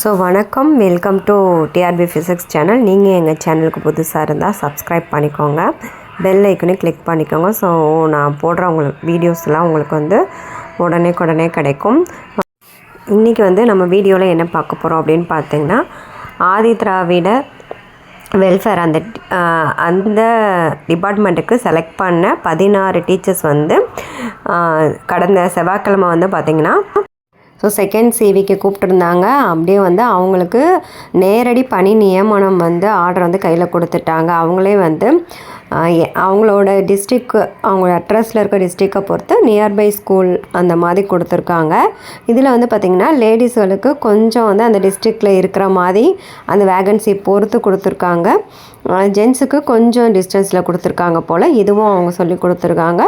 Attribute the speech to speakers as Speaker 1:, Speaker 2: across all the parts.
Speaker 1: So வணக்கம். Welcome to TRB physics channel நீங்கள் எங்கள் சேனலுக்கு புதுசாக இருந்தால் சப்ஸ்கிரைப் பண்ணிக்கோங்க. பெல் ஐக்கனே கிளிக் பண்ணிக்கோங்க. ஸோ நான் போடுற உங்களுக்கு வீடியோஸ்லாம் உங்களுக்கு வந்து உடனே உடனே கிடைக்கும். இன்றைக்கி வந்து நம்ம வீடியோவில் என்ன பார்க்க போகிறோம் அப்படின்னு பார்த்தீங்கன்னா ஆதி திராவிட வெல்ஃபேர் அந்த அந்த டிபார்ட்மெண்ட்டுக்கு செலக்ட் பண்ண பதினாறு டீச்சர்ஸ் வந்து கடந்த செவ்வாய்க்கிழமை வந்து பார்த்திங்கன்னா ஸோ செகண்ட் சிவிக்கு கூப்பிட்டுருந்தாங்க. அப்படியே வந்து அவங்களுக்கு நேரடி பணி நியமனம் வந்து ஆர்டர் வந்து கையில் கொடுத்துட்டாங்க. அவங்களே வந்து அவங்களோட டிஸ்ட்ரிக் அவங்க அட்ரஸில் இருக்க டிஸ்ட்ரிக்கை பொறுத்து நியர்பை ஸ்கூல் அந்த மாதிரி கொடுத்துருக்காங்க. இதில் வந்து பார்த்திங்கன்னா லேடிஸ்களுக்கு கொஞ்சம் வந்து அந்த டிஸ்ட்ரிக்டில் இருக்கிற மாதிரி அந்த வேகன்சி பொறுத்து கொடுத்துருக்காங்க. ஜென்ஸுக்கு கொஞ்சம் டிஸ்டன்ஸில் கொடுத்துருக்காங்க போல் இதுவும் அவங்க சொல்லி கொடுத்துருக்காங்க.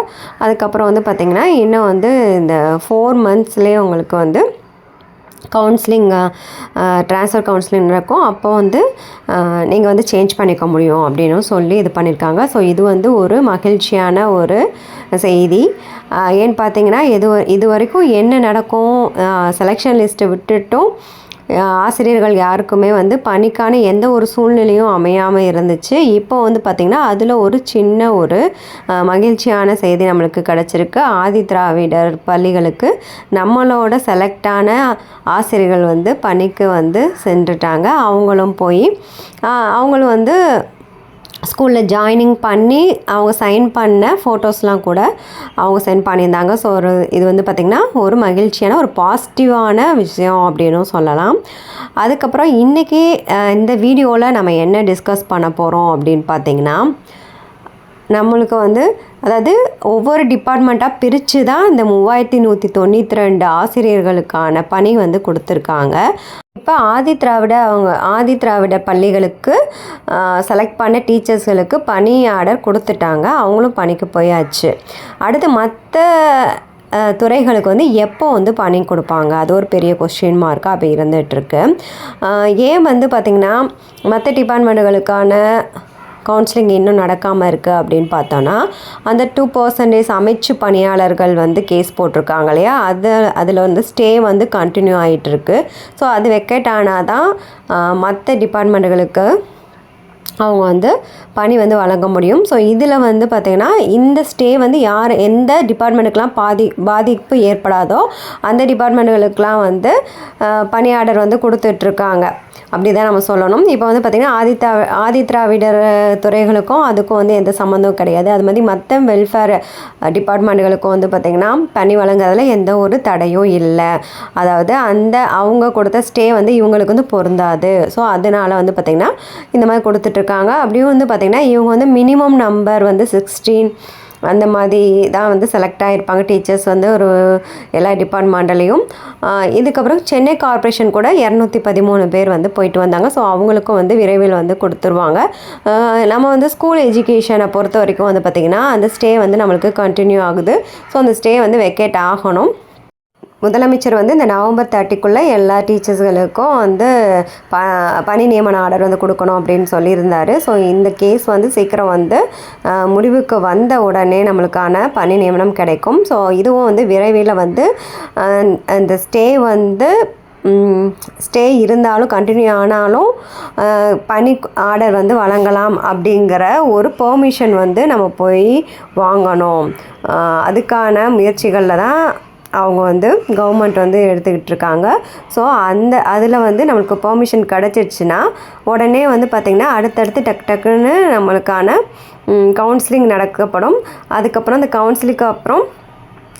Speaker 1: அதுக்கப்புறம் வந்து பார்த்திங்கன்னா இன்னும் வந்து இந்த ஃபோர் மந்த்ஸ்லேயே உங்களுக்கு வந்து கவுன்சிலிங் ட்ரான்ஸ்ஃபர் கவுன்சிலிங் நடக்கும். அப்போ வந்து நீங்கள் வந்து சேஞ்ச் பண்ணிக்க முடியும் அப்படின்னு சொல்லி இது பண்ணியிருக்காங்க ஸோ இது வந்து ஒரு மகிழ்ச்சியான ஒரு செய்தி. ஏன்னு பார்த்தீங்கன்னா இது இது வரைக்கும் என்ன நடக்கும்? செலெக்ஷன் லிஸ்ட்டை விட்டுட்டும் ஆசிரியர்கள் யாருக்குமே வந்து பணிக்கான எந்த ஒரு சூழ்நிலையும் அமையாமல் இருந்துச்சு. இப்போ வந்து பார்த்திங்கன்னா அதில் ஒரு சின்ன ஒரு மகிழ்ச்சியான செய்தி நம்மளுக்கு கிடச்சிருக்கு. ஆதி திராவிடர் பள்ளிகளுக்கு நம்மளோட செலக்டான ஆசிரியர்கள் வந்து பணிக்கு வந்து சென்றுட்டாங்க. அவங்களும் போய் அவங்களும் வந்து ஸ்கூலில் ஜாயினிங் பண்ணி அவங்க சைன் பண்ண ஃபோட்டோஸ்லாம் கூட அவங்க சென்ட் பண்ணியிருந்தாங்க. ஸோ ஒரு இது வந்து பார்த்திங்கன்னா ஒரு மகிழ்ச்சியான ஒரு பாசிட்டிவான விஷயம் அப்படின்னும் சொல்லலாம். அதுக்கப்புறம் இன்றைக்கி இந்த வீடியோவில் நம்ம என்ன டிஸ்கஸ் பண்ண போகிறோம் அப்படின்னு பார்த்தீங்கன்னா நம்மளுக்கு வந்து அதாவது ஒவ்வொரு டிபார்ட்மெண்ட்டாக பிரித்து தான் இந்த மூவாயிரத்தி நூற்றி தொண்ணூற்றி ரெண்டு ஆசிரியர்களுக்கான பணி வந்து கொடுத்துருக்காங்க. இப்போ ஆதி திராவிட அவங்க ஆதி திராவிட பள்ளிகளுக்கு செலக்ட் பண்ண டீச்சர்ஸ்களுக்கு பணி ஆர்டர் கொடுத்துட்டாங்க. அவங்களும் பணிக்கு போயாச்சு. அடுத்து மற்ற துறைகளுக்கு வந்து எப்போ வந்து பணி கொடுப்பாங்க? அது ஒரு பெரிய கொஸ்டின் மார்க்காக அப்போ இருந்துகிட்ருக்கு ஏன் வந்து பார்த்திங்கன்னா மற்ற டிபார்ட்மெண்ட்டுகளுக்கான கவுன்சிலிங் இன்னும் நடக்காமல் இருக்குது அப்படின்னு பார்த்தோன்னா அந்த டூ பர்சன்டேஜ் அமைச்சு பணியாளர்கள் வந்து கேஸ் போட்டிருக்காங்க இல்லையா? அது அதில் வந்து ஸ்டே வந்து கண்டினியூ ஆகிட்டுருக்கு ஸோ அது வெக்கேட் ஆனால் தான் மற்ற டிபார்ட்மெண்ட்டுகளுக்கு அவங்க வந்து பணி வந்து வழங்க முடியும். ஸோ இதில் வந்து பார்த்திங்கன்னா இந்த ஸ்டே வந்து யார் எந்த டிபார்ட்மெண்ட்டுக்கெலாம் பாதி பாதிப்பு ஏற்படாதோ அந்த டிபார்ட்மெண்ட்டுகளுக்கெலாம் வந்து பணி ஆர்டர் வந்து கொடுத்துட்ருக்காங்க. அப்படி தான் நம்ம சொல்லணும். இப்போ வந்து பார்த்திங்கன்னா ஆதித்தா ஆதித்ராவிடர் துறைகளுக்கும் அதுக்கும் வந்து எந்த சம்மந்தமும் கிடையாது. அது மாதிரி மற்ற வெல்ஃபேர் டிபார்ட்மெண்ட்டுகளுக்கும் வந்து பார்த்திங்கன்னா பணி வழங்குறதுல எந்த ஒரு தடையும் இல்லை. அதாவது அந்த அவங்க கொடுத்த ஸ்டே வந்து இவங்களுக்கு வந்து பொருந்தாது. ஸோ அதனால் வந்து பார்த்திங்கன்னா இந்த மாதிரி கொடுத்துட்டு இருக்காங்க அப்படியும் வந்து பார்த்திங்கன்னா இவங்க வந்து மினிமம் நம்பர் வந்து சிக்ஸ்டீன் அந்த மாதிரி தான் வந்து செலக்ட் ஆகிருப்பாங்க டீச்சர்ஸ் வந்து ஒரு எல்லா டிபார்ட்மெண்ட்லேயும் இதுக்கப்புறம் சென்னை கார்ப்பரேஷன் கூட இரநூத்தி பதிமூணு பேர் வந்து போயிட்டு வந்தாங்க. ஸோ அவங்களுக்கும் வந்து விரைவில் வந்து கொடுத்துருவாங்க. நம்ம வந்து ஸ்கூல் எஜுகேஷனை பொறுத்த வரைக்கும் வந்து பார்த்திங்கன்னா அந்த ஸ்டே வந்து நம்மளுக்கு கண்டினியூ ஆகுது. ஸோ அந்த ஸ்டே வந்து வெக்கேட் ஆகணும். முதலமைச்சர் வந்து இந்த நவம்பர் தேர்ட்டிக்குள்ளே எல்லா டீச்சர்ஸ்களுக்கும் வந்து ப பணி நியமன ஆர்டர் வந்து கொடுக்கணும் அப்படின்னு சொல்லியிருந்தார். ஸோ இந்த கேஸ் வந்து சீக்கிரம் வந்து முடிவுக்கு வந்த உடனே நம்மளுக்கான பணி நியமனம் கிடைக்கும். ஸோ இதுவும் வந்து விரைவில் வந்து இந்த அந்த ஸ்டே வந்து ஸ்டே இருந்தாலும் கண்டினியூ ஆனாலும் பனி பணி ஆர்டர் வந்து வழங்கலாம் அப்படிங்கிற ஒரு பெர்மிஷன் வந்து நம்ம போய் வாங்கணும். அதுக்கான முயற்சிகளில் தான் அவங்க வந்து கவர்மெண்ட் வந்து எடுத்துக்கிட்டு இருக்காங்க. ஸோ அந்த அதில் வந்து நம்மளுக்கு பெர்மிஷன் கிடச்சிடுச்சுன்னா உடனே வந்து பார்த்திங்கன்னா அடுத்தடுத்து டக்கு டக்குன்னு நம்மளுக்கான கவுன்சிலிங் நடக்கப்படும். அதுக்கப்புறம் அந்த கவுன்சிலிங்க்கு அப்புறம்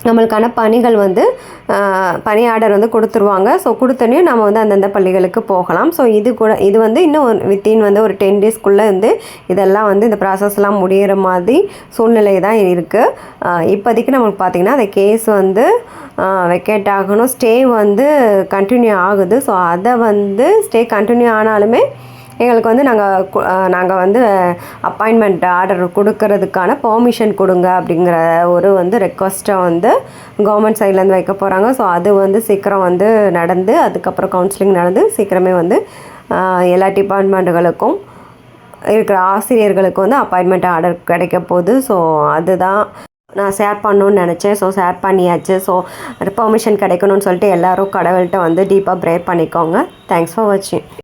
Speaker 1: நம்மளுக்கான பணிகள் வந்து பணி ஆர்டர் வந்து கொடுத்துருவாங்க. ஸோ கொடுத்தோன்னே நம்ம வந்து அந்தந்த பள்ளிகளுக்கு போகலாம். ஸோ இது கூட இது வந்து இன்னும் வித்தின் வந்து ஒரு டென் டேஸ்க்குள்ளே வந்து இதெல்லாம் வந்து இந்த ப்ராசஸ்லாம் முடியிற மாதிரி சூழ்நிலை தான் இருக்குது இப்போதைக்கு நம்மளுக்கு பார்த்திங்கன்னா அந்த கேஸ் வந்து வெக்கேட் ஆகணும். ஸ்டே வந்து கண்டினியூ ஆகுது. ஸோ அதை வந்து ஸ்டே கண்டினியூ ஆனாலுமே எங்களுக்கு வந்து நாங்கள் நாங்கள் வந்து அப்பாயின்மெண்ட் ஆர்டர் கொடுக்கறதுக்கான பெர்மிஷன் கொடுங்க அப்படிங்கிற ஒரு வந்து ரெக்வஸ்ட்டை வந்து கவர்மெண்ட் சைட்லேருந்து வைக்க போகிறாங்க ஸோ அது வந்து சீக்கிரம் வந்து நடந்து அதுக்கப்புறம் கவுன்சிலிங் நடந்து சீக்கிரமே வந்து எல்லா டிபார்ட்மெண்ட்டுகளுக்கும் இருக்கிற ஆசிரியர்களுக்கு வந்து அப்பாயின்மெண்ட் ஆர்டர் கிடைக்க போகுது. ஸோ அதுதான் நான் ஷேர் பண்ணணும்னு நினச்சேன். ஸோ ஷேர் பண்ணியாச்சு. ஸோ பெர்மிஷன் கிடைக்கணும்னு சொல்லிட்டு எல்லோரும் கடவுள்கிட்ட வந்து டீப்பாக ப்ரே பண்ணிக்கோங்க. தேங்க்ஸ் ஃபார் வாட்சிங்